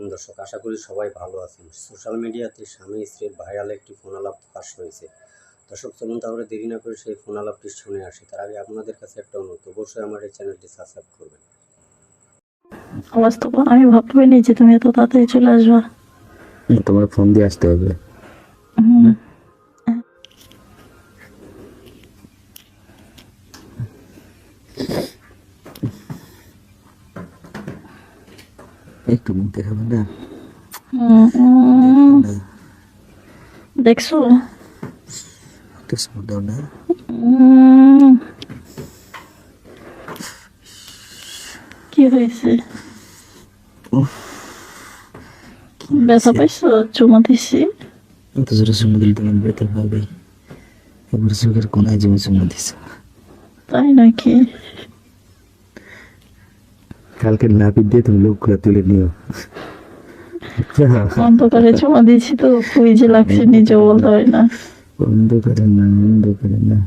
আলাইকুম দর্শক। আশা করি সবাই ভালো আছেন। সোশ্যাল মিডিয়াতে স্বামী স্ত্রীর ভাইরাল একটি ফোন আলাপ ফাঁস হয়েছে। দর্শক চলুন তাহলে দেরি না করে সেই ফোন আলাপটি শুনে আসি। তার আগে আপনাদের কাছে একটা অনুরোধ অবশ্যই আমার এই চ্যানেলটি সাবস্ক্রাইব করবেন। অবস্থা আমি ভাবতে পারিনি যে তুমি এত তাড়াতাড়ি চলে আসবা। তোমার ফোন দিয়ে আসতে হবে। হুম। একটু মুখ দেখাবে না হুম, হুম। দেখছ? কি হয়েছে? ব্যথা পাইছো? চুমা দিছি। এত জোরে চুমু দিলে তোমার বেতন হবে। এবার চোখের কোনায় জমি চুমু দিছে। তাই নাকি? কালকে নাপিত দিয়ে তুমি লোক তুলে নিও। অন্ধকারে চুমা দিয়েছি তো খুবই যে লাগছে নিজেও বলতে হয় না। বন্ধ করে না। বন্ধ করে না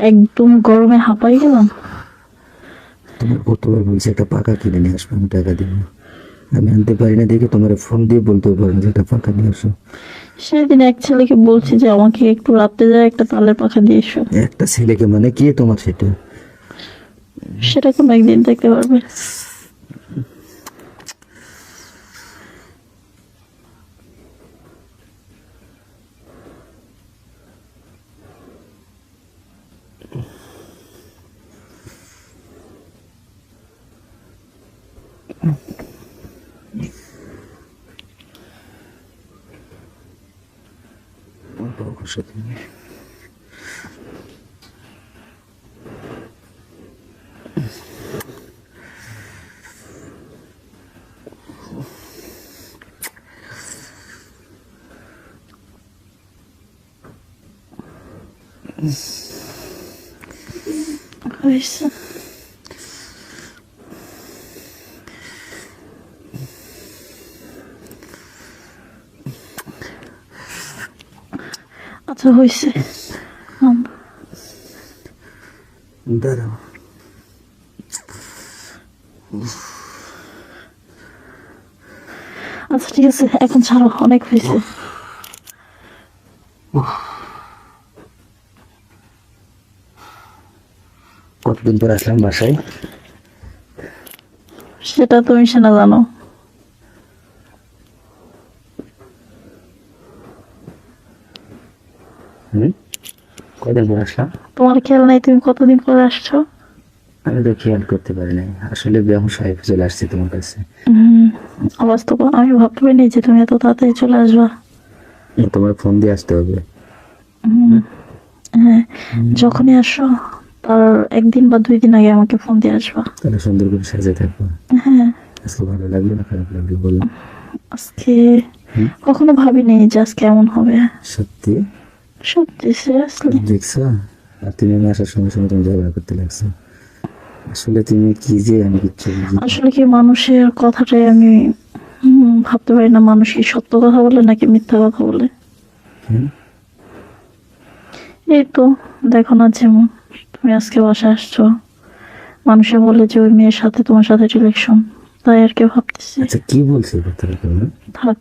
একদম গরমে হাঁপাই গেলাম। তোমার কতবার বলছে একটা পাকা কিনে নিয়ে আসব আমি টাকা দিব আমি আনতে পারি না দেখে তোমার ফোন দিয়ে বলতেও পারি না যেটা পাকা নিয়ে আসো। সেদিন এক ছেলেকে বলছি যে আমাকে একটু রাত্রে যায় একটা তালের পাখা দিয়ে এসো। একটা ছেলেকে মানে কি তোমার সেটা? সেটা কোনো একদিন দেখতে পারবে। অবশ্যই তুমি হয়েছে আচ্ছা হয়েছে দাঁড়াও। আচ্ছা ঠিক আছে এখন ছাড়ো অনেক হয়েছে কতদিন পর আসলাম বাসায়? সেটা তুমি সেনা জানো। হুম? কয়দিন পর আসলাম? তোমার খেয়াল নাই তুমি কতদিন পরে আসছো? আমি তো খেয়াল করতে পারি নাই। আসলে ব্যায়াম সাহেব চলে আসছি তোমার কাছে। বলো, আমি ভাবতে পারিনি যে তুমি এত তাড়াতাড়ি চলে আসবা। তোমার ফোন দিয়ে আসতে হবে। হ্যাঁ যখনই আসো তার একদিন বা দুই দিন আগে আমাকে ফোন দিয়ে আসবা। তাহলে সুন্দর করে সাজে থাকব। হ্যাঁ। আজকে ভালো লাগল না খারাপ লাগল বলো। আজকে কখনো ভাবিনি যে আজকে এমন হবে। সত্যি? দেখছ? আর তুমি আমি আসার সঙ্গে সঙ্গে তুমি ঝগড়া করতে লাগছো। আসলে তুমি কি যে আমি কিচ্ছু আসলে কি মানুষের কথাটাই আমি ভাবতে পারি না। মানুষ কি সত্য কথা বলে নাকি মিথ্যা কথা বলে? এই তো দেখো না যেমন। তুমি আজকে বাসায় আসছো। মানুষে বলে যে ওই মেয়ের সাথে তোমার সাথে রিলেকশন তাই আর কি ভাবতেছি। আচ্ছা কি বলছো কথাটা থাক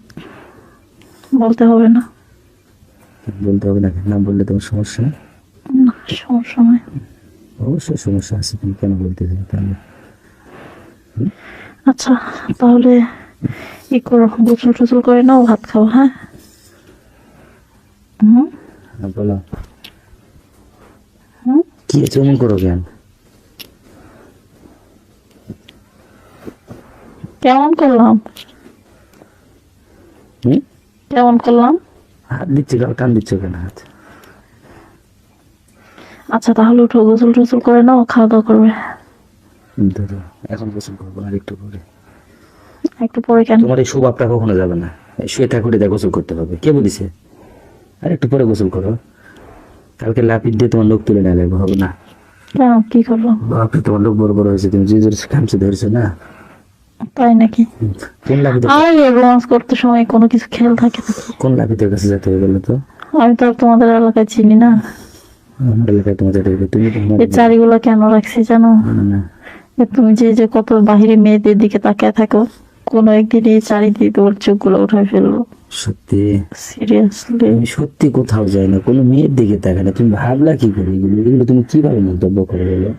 বলতে হবে না। বলতে হবে না না বললে তোমার সমস্যা না সমস্যা নয় অবশ্যই সমস্যা আছে তুমি কেন বলতে চাই তাহলে? আচ্ছা তাহলে ই করো গোসল টোসল করে নাও ভাত খাও হ্যাঁ? হুম? হ্যাঁ, বলো। কি চমন করো কেন? কেমন করলাম? কেমন করলাম? দিচ্ছি টান দিচ্ছ কেন হাত। আচ্ছা তাহলে উঠো গোসল টোসল করে নাও খাওয়া দাওয়া করবে। ধরো এখন গোসল করব আর একটু পরে। একটু পরে কেন? তোমার এই স্বভাবটা কখনো যাবে না। শুয়ে থাকুরে দেয় গোসল করতে হবে। কে বলিছে? আর একটু পরে গোসল করো। কালকে লাপিট দিয়ে তোমার লোক তুলে নেওয়া লাগবে হবে না? কেন? কি করলাম বাপরে তোমার লোক বড় বড় হয়েছে তুমি যে জোরে খামছে ধরেছো না? তাই নাকি? কোন লাপিতে আর রোমান্স করতে সময় কোনো কিছু খেয়াল থাকে নাকি? কোন লাপিতের কাছে যেতে হবে বলো তো? আমি তো আর তোমাদের এলাকায় চিনি না। আমার এলাকায় তোমাদের তুমি এই চারিগুলো কেন রাখছি জানো? তুমি যে যে কত বাহিরে মেয়েদের দিকে তাকিয়ে থাকো কোনো একদিন এই চারিদিকে তোমার চোখগুলো উঠায় ফেলব। সত্যি? সিরিয়াসলি আমি সত্যি কোথাও যাই না কোনো মেয়ের দিকে তাকাই না। তুমি ভাবলা কি করে এগুলো? এগুলো তুমি কীভাবে মন্তব্য করে বলো?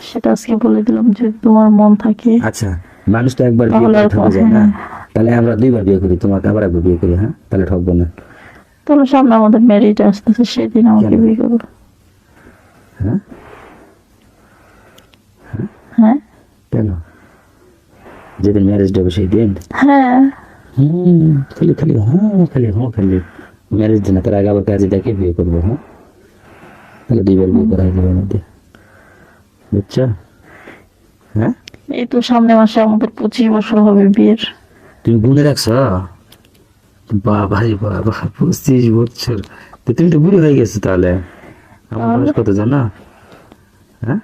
সেটা আজকে বলে দিলাম যে তোমার মন থাকে। আচ্ছা মানুষ তো একবার বিয়ে করে ঠকে যায় না হ্যাঁ। তাহলে আমরা দুইবার বিয়ে করি তোমাকে আবার একবার বিয়ে করি হ্যাঁ? তাহলে ঠকবো না। তাহলে সামনে আমাদের ম্যারিজ আসতেছে সেদিন আমাকে? বিয়ে করব হ্যাঁ? হ্যাঁ? কেন? যেদিন ম্যারেজ হবে সেই দিন? হ্যাঁ। হুম খালি খালি হ্যাঁ খালি হ্যাঁ খালি। ম্যারেজ দিন তার আগে আবার কাজে দেখে বিয়ে করব হ্যাঁ? তাহলে দুইবার বিয়ে করা যাবে মধ্যে বুঝছ হ্যাঁ? এই তো সামনে মাসে আমাদের পঁচিশ বছর হবে বিয়ের। তুমি গুনে রাখছো? বাবা রে বাবা পঁচিশ বছর। তো তুমি তো বুড়ি হয়ে গেছো তাহলে। আমার বয়স কত জানো? হ্যাঁ?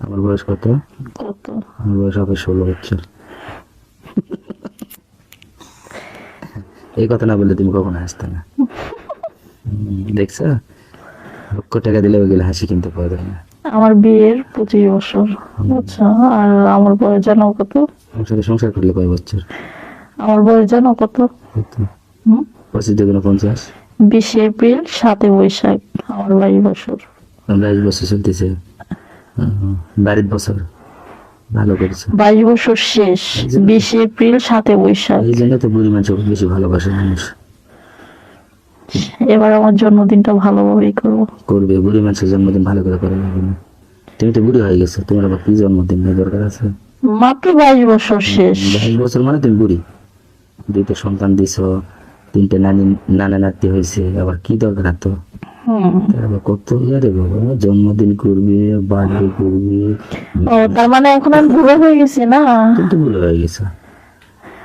আমার বয়স কত? কত? আমার বয়স হবে ষোলো বছর। এই কথা না বললে তুমি কখনো হাসতে না। দেখছ? লক্ষ টাকা দিলে ওগুলো হাসি কিনতে পাওয়া যায় না। আমার বিয়ের পঁচিশ বছর। আচ্ছা আর আমার বয়স জানো কত? আমার সাথে সংসার করলে কয় বছর? আমার বয়স জানো কত? পঁচিশ দুগুণ পঞ্চাশ? বিশে এপ্রিল সাতে বৈশাখ আমার বাইশ বছর। বাইশ বছর চলতেছে। হুম, বাড়ির বছর। ভালো করেছে। বাইশ বছর শেষ। বিশে এপ্রিল সাতে বৈশাখ। এই জন্য তো বুড়ি মানুষ বেশি ভালোবাসে মানুষ। এবার আমার জন্মদিনটা ভালোভাবেই করব। করবে বুড়ি মানুষের জন্মদিন ভালো করে করা তুমি তো বুড়ি হয়ে গেছো তোমার আবার কি জন্মদিন দরকার আছে? মাত্র বাইশ বছর শেষ। বাইশ বছর মানে তুমি বুড়ি। দুইটা সন্তান দিছ তিনটে নানি নানা নাতি হয়েছে আবার কি দরকার তো কত ইয়ারে বাবা জন্মদিন করবে বার্থডে করবে। ও তার মানে এখন আমি বুড়ো হয়ে গেছি না? তুমি তো বুড়ো হয়ে গেছো।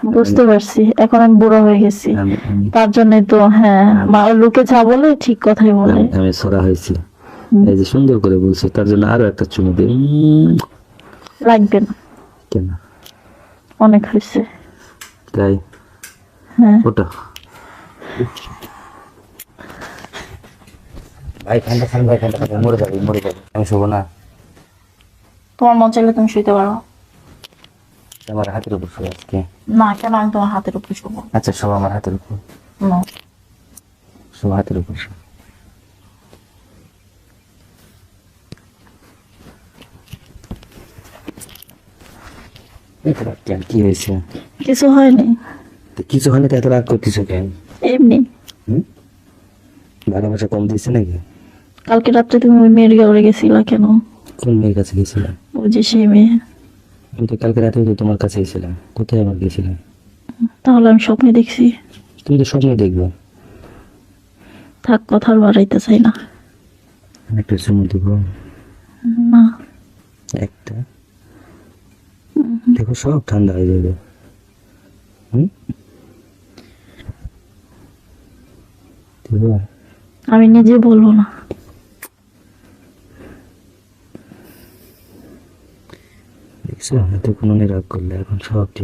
বুঝতে পারছি। এখন আমি বুড়ো হয়ে গেছি। তার জন্য তো হ্যাঁ মা লোকে যা বলে ঠিক কথাই বলে। আমি- আমি সরা হয়েছি। এই যে সুন্দর করে বলছে তার জন্য আরও একটা চুমু দিই। লাগবে না। কেন? অনেক হয়েছে। তাই? হ্যাঁ। ওটা। ভাই ঠান্ডা খান ভাই ঠান্ডা খান মরে যাবে মরে যাবে। আমি শোবো না। তোমার মন চাইলে তুমি শুইতে পারো। আমার হাতের উপর শুয়ে আজকে। না কেন? আমি তোমার হাতের উপর শুবো। আচ্ছা সব আমার হাতের উপর। না। সব হাতের উপর। কেন? কি হয়েছে? কিছু হয়নি। কিছু হলে তো এত রাগ করতেছো কেন? এমনি। হুম? ভালোবাসা কম দিচ্ছে নাকি? কালকে রাত্রে তুমি ওই মেয়ের গাউরে গেছিলা কেন? কোন মেয়ের কাছে গেছিলাম ওই যে সেই মেয়ে। আমি তো কালকে রাতে তো তোমার কাছে গেছিলাম কোথায় আবার গেছিলাম তাহলে আমি স্বপ্নে দেখছি। তুমি তো স্বপ্নে দেখব। থাক কথা আর বাড়াইতে চাই না। একটা চুমু দিব। না। একটা? দেখো সব ঠান্ডা হয়ে যাবে? আমি নিজে বলব না। দেখছ এতক্ষণ অনেক রাগ করলে এখন সব ঠিক